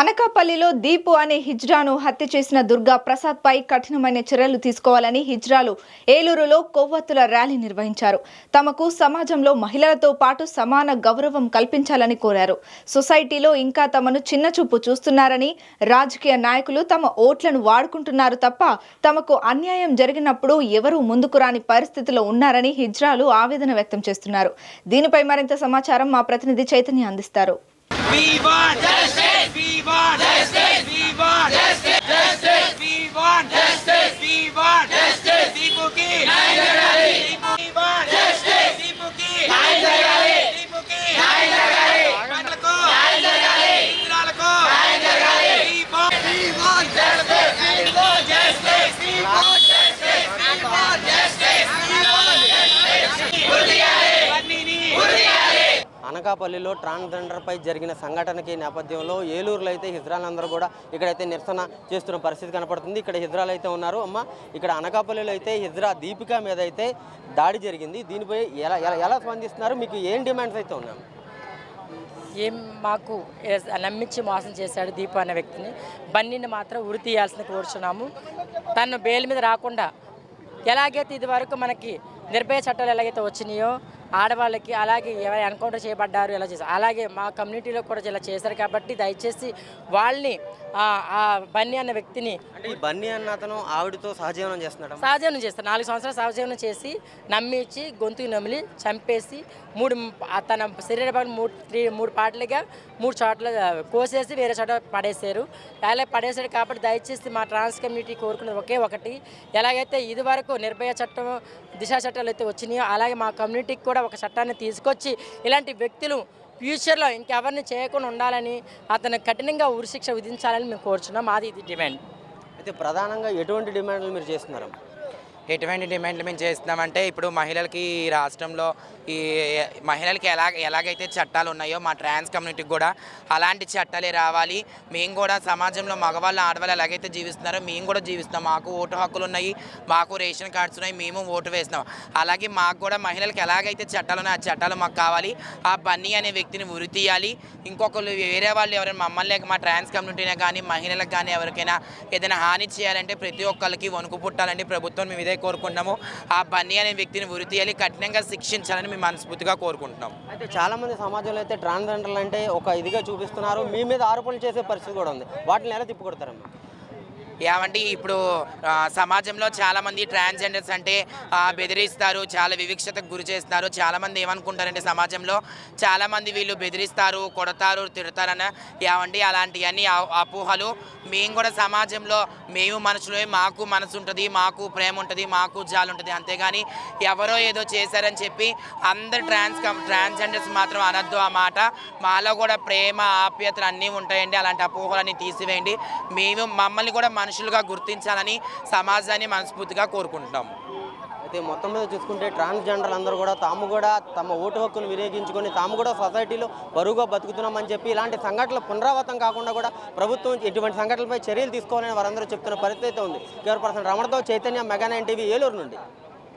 అనకాపల్లిలో దీపు అనే హిజ్రాను హత్య చేసిన దుర్గా ప్రసాద్ పై కఠినమైన చర్యలు తీసుకోవాలని హిజ్రాలు ఏలూరులో కొవ్వొత్తుల ర్యాలీ నిర్వహించారు. తమకు సమాజంలో మహిళలతో పాటు సమాన గౌరవం కల్పించాలని కోరారు. సొసైటీలో ఇంకా తమను చిన్నచూపు చూస్తున్నారని రాజకీయ నాయకులు తమ ఓట్లను వాడుకుంటున్నారు తప్ప తమకు అన్యాయం జరిగినప్పుడు ఎవరూ ముందుకు రాని పరిస్థితిలో ఉన్నారని హిజ్రాలు ఆవేదన వ్యక్తం చేస్తున్నారు. దీనిపై మరింత సమాచారం మా ప్రతినిధి చైతన్య అందిస్తారు. We want justice. We want justice. We want justice. Justice. We want justice. We want justice. People की అనకాపల్లిలో ట్రాన్స్జెండర్పై జరిగిన సంఘటనకి నేపథ్యంలో ఏలూరులో అయితే హిజ్రాలందరూ కూడా ఇక్కడైతే నిరసన చేస్తున్న పరిస్థితి కనపడుతుంది. ఇక్కడ హిజ్రాలు అయితే ఉన్నారు. అమ్మ ఇక్కడ అనకాపల్లిలో అయితే హిజ్రా దీపిక మీద అయితే దాడి జరిగింది. దీనిపై ఎలా ఎలా ఎలా స్పందిస్తున్నారు? మీకు ఏం డిమాండ్స్ అయితే ఉన్నాయి? ఏం మాకు ఎస్- నమ్మించి మోసం చేశాడు దీపు అనే వ్యక్తిని. బన్నీని మాత్రం ఉరి తీయాల్సిన కోరుచున్నాము. తను బెయిల్ మీద రాకుండా ఎలాగైతే ఇది వరకు మనకి నిర్భయ చట్టాలు ఎలాగైతే వచ్చినాయో ఆడవాళ్ళకి అలాగే ఎవరు ఎన్కౌంటర్ చేయబడ్డారు ఎలా చేశారు? అలాగే మా కమ్యూనిటీలో కూడా ఇలా చేశారు కాబట్టి దయచేసి వాళ్ళని ఆ బన్నీ అనే వ్యక్తిని అంటే ఈ బన్నీ అన్న అతను ఆవిడతో సహజీవనం చేస్తున్నాడు? సహజీవనం చేస్తారు నాలుగు సంవత్సరాలు సహజీవనం చేసి నమ్మించి గొంతుకు నమిలి చంపేసి మూడు తన శరీర భాగం మూడు త్రీ మూడు పాటలుగా మూడు చోట్ల కోసేసి వేరే చోట పడేశారు. అలా పడేశాడు కాబట్టి దయచేసి మా ట్రాన్స్ కమ్యూనిటీ కోరుకున్నది ఒకే ఒకటి. ఎలాగైతే ఇది వరకు నిర్భయ చట్టం దిశా చట్టాలు అయితే వచ్చినాయో అలాగే మా కమ్యూనిటీకి కూడా ఒక చట్టాన్ని తీసుకొచ్చి ఇలాంటి వ్యక్తులు ఫ్యూచర్లో ఇంకెవరిని చేయకుండా ఉండాలని అతను కఠినంగా ఉరిశిక్ష విధించాలని మేము కోరుచున్నాం. మాది ఇది డిమాండ్. అయితే ప్రధానంగా ఎటువంటి డిమాండ్లు మీరు చేస్తున్నారు ఎటువంటి డిమాండ్లు మేము చేస్తున్నామంటే ఇప్పుడు మహిళలకి ఈ రాష్ట్రంలో ఈ మహిళలకి ఎలా ఎలాగైతే చట్టాలు ఉన్నాయో మా ట్రాన్స్ కమ్యూనిటీకి కూడా అలాంటి చట్టాలే రావాలి. మేము కూడా సమాజంలో మగవాళ్ళు ఆడవాళ్ళు ఎలాగైతే జీవిస్తున్నారో మేము కూడా జీవిస్తున్నాం. మాకు ఓటు హక్కులు ఉన్నాయి మాకు రేషన్ కార్డ్స్ ఉన్నాయి మేము ఓటు వేసినాం అలాగే మాకు కూడా మహిళలకు ఎలాగైతే చట్టాలు ఉన్నాయో ఆ చట్టాలు మాకు కావాలి. ఆ బన్నీ అనే వ్యక్తిని ఉరి తీయాలి. ఇంకొకరు వేరే వాళ్ళు ఎవరైనా మమ్మల్ని మా ట్రాన్స్ కమ్యూనిటీనే కానీ మహిళలకు కానీ ఎవరికైనా ఏదైనా హాని చేయాలంటే ప్రతి ఒక్కరికి వణుకు పుట్టాలంటే ప్రభుత్వం మేము ఇదే కోరుకుంటున్నాము. ఆ బన్నీ అనే వ్యక్తిని ఉరి తీయాలి కఠినంగా శిక్షించాలని మేము మనస్ఫూర్తిగా కోరుకుంటున్నాం అయితే చాలా మంది సమాజంలో అయితే ట్రాన్స్జెండర్లు అంటే ఒక ఇదిగా చూపిస్తున్నారు. మీ మీద ఆరోపణలు చేసే పరిస్థితి కూడా ఉంది. వాటిని ఎలా తిప్పుకొడతారమ్మా? ఏమంటే ఇప్పుడు సమాజంలో చాలామంది ట్రాన్స్జెండర్స్ అంటే బెదిరిస్తారు చాలా వివక్షతకు గురి చేస్తున్నారు చాలామంది ఏమనుకుంటారంటే సమాజంలో? చాలామంది వీళ్ళు బెదిరిస్తారు కొడతారు తిడతారన్న ఏమండి అలాంటివన్నీ అపోహలు. మేము కూడా సమాజంలో మేము మనుషులే మాకు మనసు ఉంటుంది మాకు ప్రేమ ఉంటుంది మాకు జాలు ఉంటుంది అంతేగాని ఎవరో ఏదో చేశారని చెప్పి అందరు ట్రాన్స్ ట్రాన్స్జెండర్స్ మాత్రం అనద్దు ఆ మాట. మాలో కూడా ప్రేమ ఆప్యతలు అన్నీ ఉంటాయండి అలాంటి అపోహలన్నీ తీసివేయండి. మేము మమ్మల్ని కూడా మన మనుషులుగా గుర్తించాలని సమాజాన్ని మనస్ఫూర్తిగా కోరుకుంటాం అయితే మొత్తం మీద చూసుకుంటే ట్రాన్స్జెండర్లు అందరూ కూడా తాము కూడా తమ ఓటు హక్కును వినియోగించుకొని తాము కూడా సొసైటీలో బరువుగా బతుకుతున్నామని చెప్పి ఇలాంటి సంఘటనలు పునరావృతం కాకుండా కూడా ప్రభుత్వం ఇటువంటి సంఘటనలపై చర్యలు తీసుకోవాలని వారందరూ చెప్తున్న పరిస్థితి అయితే ఉంది. కేవర్ person రమణతో Chaitanya mega nine TV Eluru నుండి.